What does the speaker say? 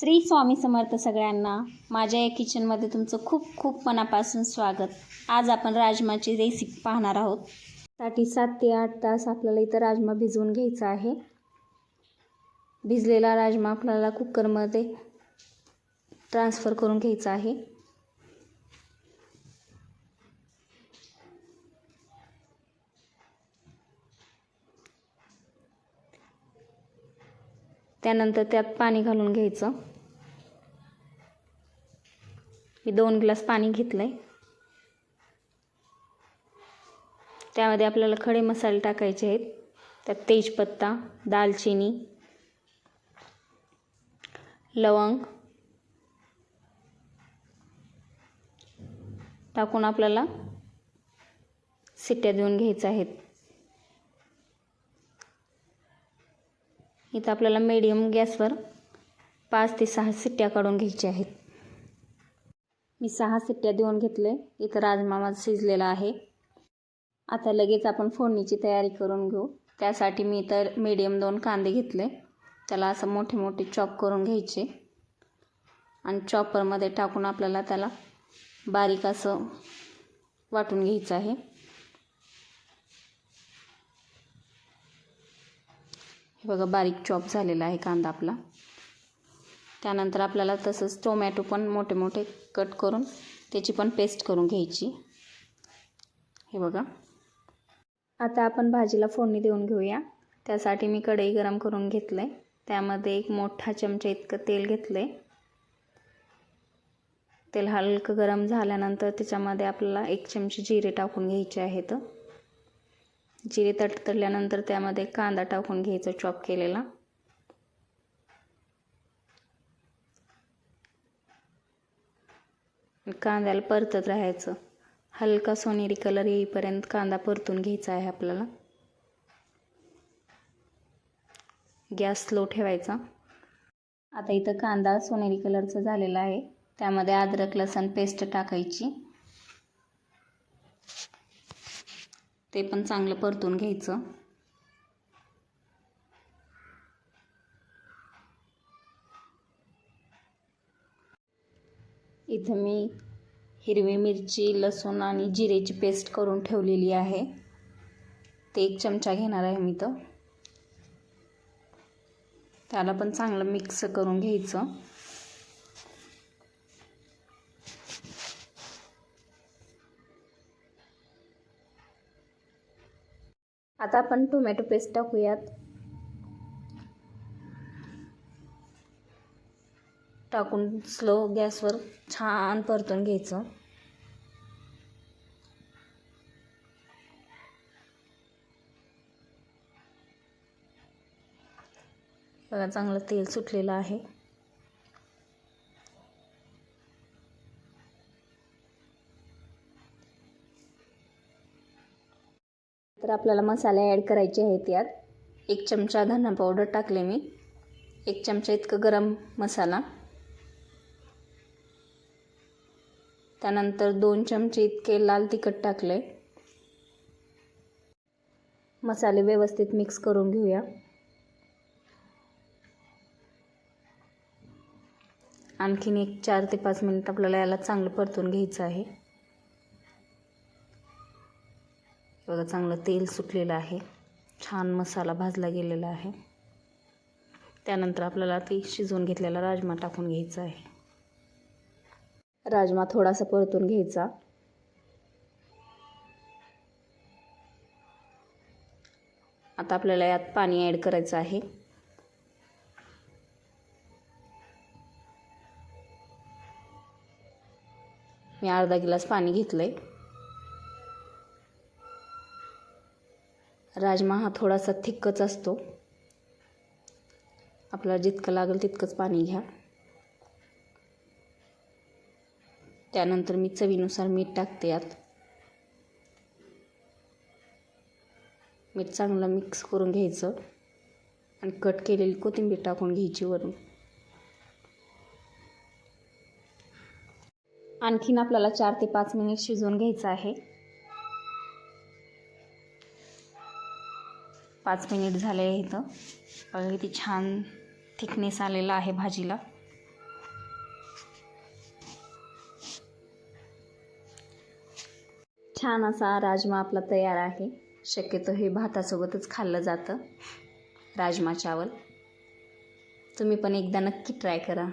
श्री स्वामी समर्थ सगळ्यांना माझ्या या किचनमध्ये तुमचं खूप खूप मनापासून स्वागत. आज आपण राजमाची रेसिपी पाहणार आहोत. साठी सात ते आठ तास आपल्याला इथं राजमा भिजवून घ्यायचा आहे. भिजलेला राजमा आपल्याला कुकरमध्ये ट्रान्सफर करून घ्यायचा आहे. त्यानंतर त्यात पाणी घालून घ्यायचं. मी दोन ग्लास पाणी घेतलं आहे त्यामध्ये आपल्याला खडे मसाले टाकायचे आहेत. त्यात तेजपत्ता दालचिनी लवंग टाकून आपल्याला सिट्ट्या देऊन घ्यायच्या आहेत. इथं आपल्याला मीडियम गॅसवर पाच ते सहा सिट्ट्या काढून घ्यायच्या आहेत. मी सहा सिट्ट्या देऊन घेतले. इथं राजमा माझा शिजलेला आहे. आता लगेच आपण फोडणीची तयारी करून घेऊ. त्यासाठी मी इतर मीडियम दोन कांदे घेतले. त्याला असं मोठे मोठे चॉप करून घ्यायचे. आणि चॉपरमध्ये टाकून आपल्याला त्याला बारीक असं वाटून घ्यायचं आहे. हे बघा बारीक चॉप झालेला आहे कांदा आपला. त्यानंतर आपल्याला तसंच टोमॅटो पण मोठे मोठे कट करून त्याची पण पेस्ट करून घ्यायची. हे बघा. आता आपण भाजीला फोडणी देऊन घेऊया. त्यासाठी मी कढई गरम करून घेतलं आहे त्यामध्ये एक मोठा चमचा इतकं तेल घेतलं आहे तेल हलकं गरम झाल्यानंतर त्याच्यामध्ये आपल्याला एक चमचे जिरे टाकून घ्यायचे आहेत. जिरे तडतडल्यानंतर त्यामध्ये कांदा टाकून घ्यायचा चॉप केलेला. कांद्याला परतत राहायचं. हलका सोनेरी कलर येईपर्यंत कांदा परतून घ्यायचा आहे आपल्याला. गॅस स्लो ठेवायचा. आता इथं कांदा सोनेरी कलरचा झालेला आहे. त्यामध्ये अद्रक लसण पेस्ट टाकायची. ते पण चांगलं परतून घ्यायचं. इथं मी हिरवी मिरची लसूण आणि जिरेची पेस्ट करून ठेवलेली आहे. ते एक चमचा घेणार आहे मी तर. त्याला पण चांगलं मिक्स करून घ्यायचं. आता आपण टोमॅटो पेस्ट टाकूयात. टाकून स्लो गॅसवर छान परतून घ्यायचं. बघा चांगलं तेल सुटलेलं आहे. तर आपल्याला मसाले ॲड करायचे आहेत यात. एक चमचा धना पावडर टाकले मी. एक चमचा इतकं गरम मसाला. त्यानंतर दोन चमचे इतके लाल तिखट टाकले. मसाले व्यवस्थित मिक्स करून घेऊया. आणखीन एक चार ते पाच मिनिट आपल्याला याला चांगलं परतून घ्यायचं आहे. बघा चांगलं तेल सुटलेलं आहे. छान मसाला भाजला गेलेला आहे. त्यानंतर आपल्याला ती शिजवून घेतलेला राजमा टाकून घ्यायचा आहे. राजमा थोडासा परतून घ्यायचा. आता आपल्याला यात पाणी ॲड करायचं आहे. मी अर्धा गिलास पाणी घेतलं आहे राजमा हा थोडासा थिक्कच असतो. आपल्याला जितकं लागेल तितकंच पाणी घ्या. त्यानंतर मी चवीनुसार मीठ टाकते यात. मीठ चांगलं मिक्स करून घ्यायचं. आणि कट केलेली कोथिंबीर टाकून घ्यायची वरून. आणखीन आपल्याला चार ते पाच मिनिट शिजवून घ्यायचं आहे. पाच मिनिट झाले इथं किती छान थिकनेस आलेला आहे भाजीला. छान असा राजमा आपला तयार आहे. शक्यतो हे भातासोबतच खाल्लं जातं. राजमा चावल. तुम्ही पण एकदा नक्की ट्राय करा.